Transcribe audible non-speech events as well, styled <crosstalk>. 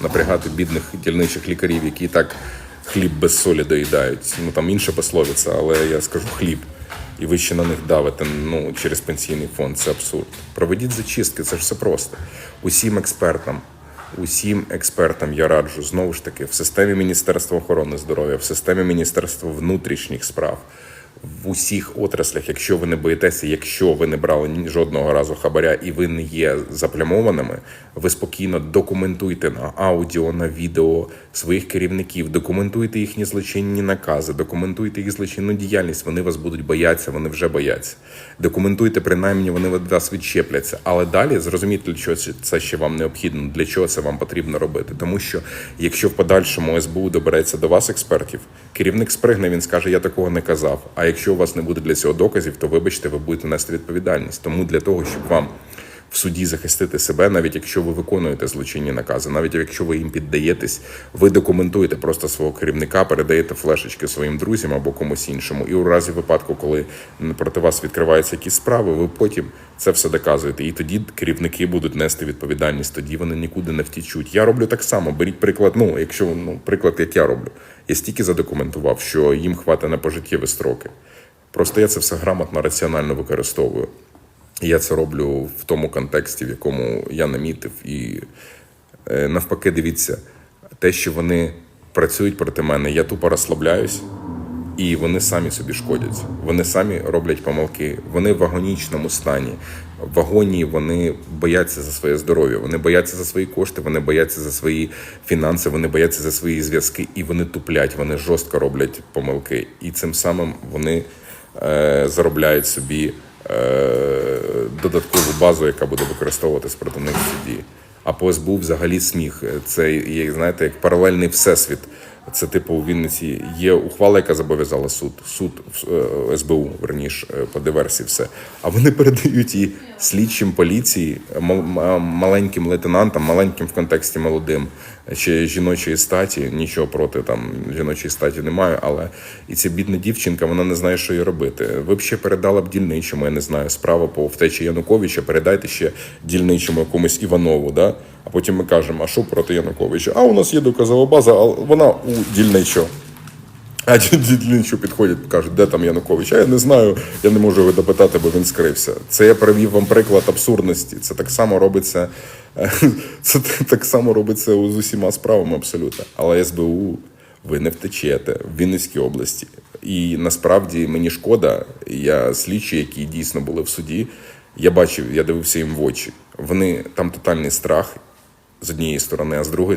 напрягати бідних дільничих лікарів, які і так хліб без солі доїдають. Ну там інша пословиця, але я скажу хліб. І ви ще на них давите ну, через пенсійний фонд. Це абсурд. Проведіть зачистки, це ж все просто. Усім експертам, усім експертам я раджу знову ж таки в системі Міністерства охорони здоров'я, в системі Міністерства внутрішніх справ. В усіх отраслях, якщо ви не боїтеся, якщо ви не брали жодного разу хабаря і ви не є заплямованими, ви спокійно документуйте на аудіо, на відео своїх керівників, документуйте їхні злочинні накази, документуйте їх злочинну діяльність. Вони вас будуть боятися, вони вже бояться. Документуйте, принаймні, вони від вас відчепляться. Але далі зрозумійте, для чого це ще вам необхідно, для чого це вам потрібно робити. Тому що якщо в подальшому СБУ добереться до вас, експертів, керівник спригне, він скаже, я такого не казав. А якщо у вас не буде для цього доказів, то вибачте, ви будете нести відповідальність. Тому для того, щоб вам в суді захистити себе, навіть якщо ви виконуєте злочинні накази, навіть якщо ви їм піддаєтесь, ви документуєте просто свого керівника, передаєте флешечки своїм друзям або комусь іншому. І у разі випадку, коли проти вас відкриваються якісь справи, ви потім це все доказуєте. І тоді керівники будуть нести відповідальність. Тоді вони нікуди не втічуть. Я роблю так само. Беріть приклад. Ну, якщо ну приклад, як я роблю, я стільки задокументував, що їм хватить на пожиттєві строки. Просто я це все грамотно, раціонально використовую. І Я це роблю в тому контексті, в якому я намітив. І е, навпаки, дивіться, те, що вони працюють проти мене, я тупо розслабляюсь, і вони самі собі шкодять. Вони самі роблять помилки. Вони в агонічному стані. В вагоні вони бояться за своє здоров'я, вони бояться за свої кошти, вони бояться за свої фінанси, вони бояться за свої зв'язки, і вони туплять, вони жорстко роблять помилки. І цим самим вони е, заробляють собі е, додаткову базу, яка буде використовуватись проти них в суді. А по СБУ взагалі сміх. Це знаєте, як паралельний всесвіт. Це типу у Вінниці є ухвала, яка зобов'язала суд, суд е, СБУ, верніш, е, по диверсії, все. А вони <laughs> передають її слідчим поліції, маленьким лейтенантам, маленьким в контексті молодим, ще жіночої статі. Нічого проти там жіночої статі немає, але і ця бідна дівчинка, вона не знає, що їй робити. Ви б ще передала б дільничому, я не знаю, справа по втечі Януковича, передайте ще дільничому якомусь Іванову, да? а потім ми кажемо, а що проти Януковича? А у нас є доказова база, а вона у дільничого. А дільничу підходять, кажуть, де там Янукович? А я не знаю, я не можу його допитати, бо він скрився. Це я привів вам приклад абсурдності. Це так само робиться. <laughs> Це так само робиться з усіма справами абсолютно. Але СБУ ви не втечете в Вінницькій області. І насправді мені шкода, я слідчі, які дійсно були в суді. Я бачив, я дивився їм в очі. Вони там тотальний страх з однієї сторони, а з другої